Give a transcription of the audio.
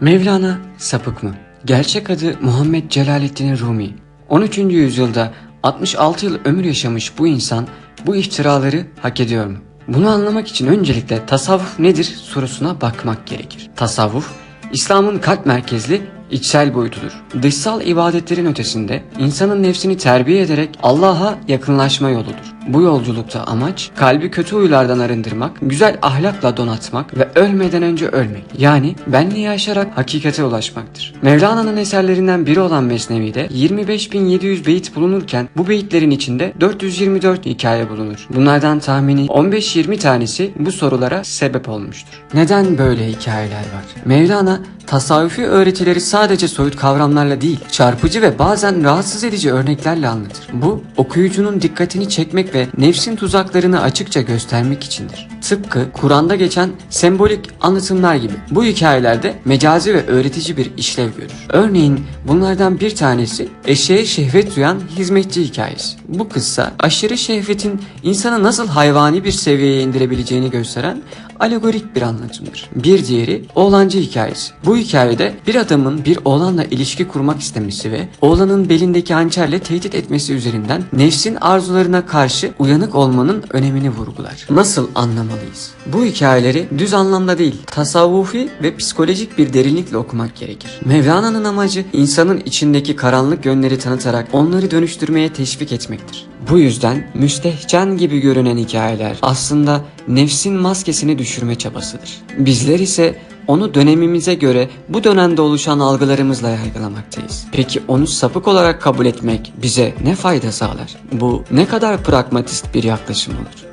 Mevlana sapık mı? Gerçek adı Muhammed Celaleddin Rumi. 13. yüzyılda 66 yıl ömür yaşamış bu insan bu iftiraları hak ediyor mu? Bunu anlamak için öncelikle tasavvuf nedir sorusuna bakmak gerekir. Tasavvuf, İslam'ın kalp merkezli içsel boyutudur. Dışsal ibadetlerin ötesinde insanın nefsini terbiye ederek Allah'a yakınlaşma yoludur. Bu yolculukta amaç kalbi kötü huylardan arındırmak, güzel ahlakla donatmak ve ölmeden önce ölmek. Yani benliği aşarak hakikate ulaşmaktır. Mevlana'nın eserlerinden biri olan Mesnevi'de 25.700 beyit bulunurken bu beyitlerin içinde 424 hikaye bulunur. Bunlardan tahmini 15-20 tanesi bu sorulara sebep olmuştur. Neden böyle hikayeler var? Mevlana tasavvufi öğretileri sadece soyut kavramlarla değil, çarpıcı ve bazen rahatsız edici örneklerle anlatır. Bu okuyucunun dikkatini çekmek ve nefsin tuzaklarını açıkça göstermek içindir. Tıpkı Kur'an'da geçen sembolik anlatımlar gibi. Bu hikayelerde mecazi ve öğretici bir işlev görür. Örneğin bunlardan bir tanesi eşeğe şehvet duyan hizmetçi hikayesi. Bu kıssa aşırı şehvetin insanı nasıl hayvani bir seviyeye indirebileceğini gösteren alegorik bir anlatımdır. Bir diğeri oğlancı hikayesi. Bu hikayede bir adamın bir oğlanla ilişki kurmak istemesi ve oğlanın belindeki hançerle tehdit etmesi üzerinden nefsin arzularına karşı uyanık olmanın önemini vurgular. Nasıl anlamalıyız? Bu hikayeleri düz anlamda değil, tasavvufi ve psikolojik bir derinlikle okumak gerekir. Mevlana'nın amacı insanın içindeki karanlık yönleri tanıtarak onları dönüştürmeye teşvik etmektir. Bu yüzden müstehcen gibi görünen hikayeler aslında nefsin maskesini düşürme çabasıdır. Bizler ise onu dönemimize göre bu dönemde oluşan algılarımızla yargılamaktayız. Peki onu sapık olarak kabul etmek bize ne fayda sağlar? Bu ne kadar pragmatist bir yaklaşım olur?